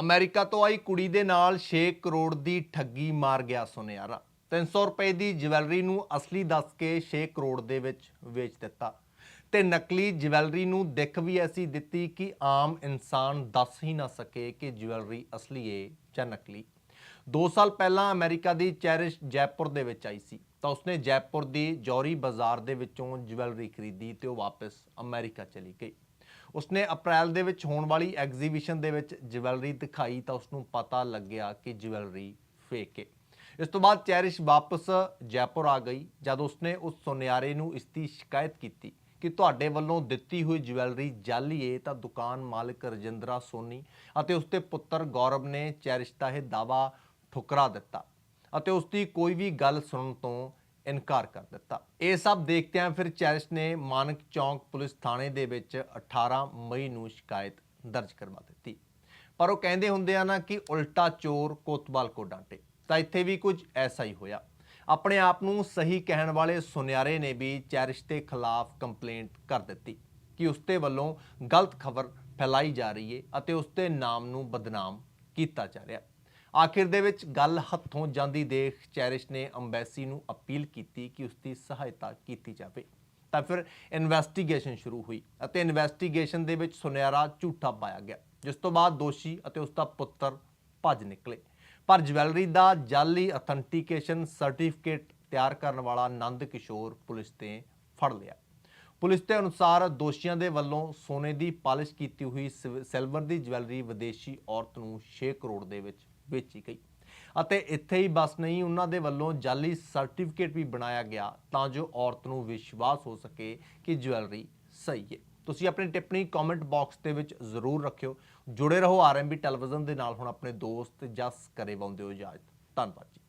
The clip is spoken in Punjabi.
ਅਮਰੀਕਾ ਤੋਂ ਆਈ ਕੁੜੀ ਦੇ ਨਾਲ 6 ਕਰੋੜ ਦੀ ਠੱਗੀ ਮਾਰ ਗਿਆ ਸੁਨਿਆਰਾ। 300 ਰੁਪਏ ਦੀ ਜਵੈਲਰੀ ਨੂੰ ਅਸਲੀ ਦੱਸ ਕੇ 6 ਕਰੋੜ ਦੇ ਵਿੱਚ ਵੇਚ ਦਿੱਤਾ। ਤੇ ਨਕਲੀ ਜਵੈਲਰੀ ਨੂੰ ਦਿੱਖ ਵੀ ਐਸੀ ਦਿੱਤੀ ਕਿ ਆਮ ਇਨਸਾਨ ਦੱਸ ਹੀ ਨਾ ਸਕੇ ਕਿ ਜਵੈਲਰੀ ਅਸਲੀ ਏ ਜਾਂ ਨਕਲੀ। 2 ਸਾਲ ਪਹਿਲਾਂ ਅਮਰੀਕਾ ਦੀ ਚੈਰਿਸ਼ ਜੈਪੁਰ ਦੇ ਵਿੱਚ ਆਈ ਸੀ। ਤਾਂ ਉਸਨੇ ਜੈਪੁਰ ਦੀ ਜੌਰੀ ਬਾਜ਼ਾਰ ਦੇ ਵਿੱਚੋਂ ਜਵੈਲਰੀ ਖਰੀਦੀ ਤੇ ਉਹ ਵਾਪਸ ਅਮਰੀਕਾ ਚਲੀ ਗਈ। ਉਸਨੇ ਅਪ੍ਰੈਲ ਦੇ ਵਿੱਚ ਹੋਣ ਵਾਲੀ ਐਗਜ਼ੀਬਿਸ਼ਨ ਦੇ ਵਿੱਚ ਜਵੈਲਰੀ ਦਿਖਾਈ ਤਾਂ ਉਸਨੂੰ ਪਤਾ ਲੱਗਿਆ ਕਿ ਜਵੈਲਰੀ ਫੇਕ ਹੈ। ਇਸ ਤੋਂ ਬਾਅਦ ਚੈਰਿਸ਼ ਵਾਪਸ ਜੈਪੁਰ ਆ ਗਈ, ਜਦ ਉਸਨੇ ਉਸ ਸੁਨਿਆਰੇ ਨੂੰ ਇਸ ਦੀ ਸ਼ਿਕਾਇਤ ਕੀਤੀ ਕਿ ਤੁਹਾਡੇ ਵੱਲੋਂ ਦਿੱਤੀ ਹੋਈ ਜਵੈਲਰੀ ਜਾਲੀ ਹੈ ਤਾਂ ਦੁਕਾਨ ਮਾਲਕ ਰਜਿੰਦਰਾ ਸੋਨੀ ਅਤੇ ਉਸਦੇ ਪੁੱਤਰ ਗੌਰਵ ਨੇ ਚੈਰਿਸ਼ ਦਾ ਇਹ ਦਾਵਾ ਠੁਕਰਾ ਦਿੱਤਾ। ਅਤੇ ਉਸ ਦੀ ਕੋਈ ਵੀ ਗੱਲ ਸੁਣਨ ਤੋਂ ਇਨਕਾਰ ਕਰ ਦਿੱਤਾ। ਇਹ ਸਭ ਦੇਖਦਿਆਂ ਫਿਰ ਚੈਰਿਸ਼ ਨੇ ਮਾਨਕ ਚੌਂਕ ਪੁਲਿਸ ਥਾਣੇ ਦੇ ਵਿੱਚ 18 ਮਈ ਨੂੰ ਸ਼ਿਕਾਇਤ ਦਰਜ ਕਰਵਾ ਦਿੱਤੀ। ਪਰ ਉਹ ਕਹਿੰਦੇ ਹੁੰਦੇ ਆ ਨਾ ਕਿ ਉਲਟਾ ਚੋਰ ਕੋਤਵਾਲ ਕੋ ਡਾਂਟੇ। ਤਾਂ ਇੱਥੇ ਵੀ ਕੁਝ ਐਸਾ ਹੀ ਹੋਇਆ। ਆਪਣੇ ਆਪ ਨੂੰ ਸਹੀ ਕਹਿਣ ਵਾਲੇ ਸੁਨਿਆਰੇ ਨੇ ਵੀ ਚੈਰਿਸ਼ ਦੇ ਖਿਲਾਫ ਕੰਪਲੇਂਟ ਕਰ ਦਿੱਤੀ ਕਿ ਉਸਦੇ ਵੱਲੋਂ ਗਲਤ ਖਬਰ ਫੈਲਾਈ ਜਾ ਰਹੀ ਹੈ ਅਤੇ ਉਸਦੇ ਨਾਮ ਨੂੰ ਬਦਨਾਮ ਕੀਤਾ ਜਾ ਰਿਹਾ। ਆਖਿਰ ਦੇ ਵਿੱਚ ਗੱਲ ਹੱਥੋਂ ਜਾਂਦੀ ਦੇਖ ਚੈਰਿਸ਼ ਨੇ ਅੰਬੈਸੀ ਨੂੰ ਅਪੀਲ ਕੀਤੀ ਕਿ ਉਸ ਦੀ ਸਹਾਇਤਾ ਕੀਤੀ ਜਾਵੇ। ਤਾਂ ਫਿਰ ਇਨਵੈਸਟੀਗੇਸ਼ਨ ਸ਼ੁਰੂ ਹੋਈ ਅਤੇ ਇਨਵੈਸਟੀਗੇਸ਼ਨ ਦੇ ਵਿੱਚ ਸੁਨਿਆਰਾ ਝੂਠਾ ਪਾਇਆ ਗਿਆ, ਜਿਸ ਤੋਂ ਬਾਅਦ ਦੋਸ਼ੀ ਅਤੇ ਉਸ ਦਾ ਪੁੱਤਰ ਭੱਜ ਨਿਕਲੇ। ਪਰ ਜਵੈਲਰੀ ਦਾ ਜਾਲੀ ਅਥੈਂਟੀਕੇਸ਼ਨ ਸਰਟੀਫਿਕੇਟ ਤਿਆਰ ਕਰਨ ਵਾਲਾ ਨੰਦ ਕਿਸ਼ੋਰ ਪੁਲਿਸ 'ਤੇ ਫੜ ਲਿਆ। ਪੁਲਿਸ ਦੇ ਅਨੁਸਾਰ ਦੋਸ਼ੀਆਂ ਦੇ ਵੱਲੋਂ ਸੋਨੇ ਦੀ ਪਾਲਿਸ਼ ਕੀਤੀ ਹੋਈ ਸਿਵ- ਸਿਲਵਰ ਦੀ ਜਵੈਲਰੀ ਵਿਦੇਸ਼ੀ ਔਰਤ ਨੂੰ 6 ਕਰੋੜ ਦੇ ਵਿੱਚ ਵੇਚੀ ਗਈ। ਅਤੇ ਇੱਥੇ ਹੀ ਬਸ ਨਹੀਂ, ਉਹਨਾਂ ਦੇ ਵੱਲੋਂ ਜਾਲੀ ਸਰਟੀਫਿਕੇਟ ਵੀ ਬਣਾਇਆ ਗਿਆ ਤਾਂ ਜੋ ਔਰਤ ਨੂੰ ਵਿਸ਼ਵਾਸ ਹੋ ਸਕੇ ਕਿ ਜੁਐਲਰੀ ਸਹੀ ਹੈ। ਤੁਸੀਂ ਆਪਣੀ ਟਿੱਪਣੀ ਕਮੈਂਟ ਬਾਕਸ ਦੇ ਵਿੱਚ ਜ਼ਰੂਰ ਰੱਖਿਓ। ਜੁੜੇ ਰਹੋ ਆਰਐਮਬੀ ਟੈਲੀਵਿਜ਼ਨ ਦੇ ਨਾਲ। ਹੁਣ ਆਪਣੇ ਦੋਸਤ ਜਸ ਕਰੇ ਪਾਉਂਦੇ ਹੋ ਇਜਾਜ਼ਤ। ਧੰਨਵਾਦ ਜੀ।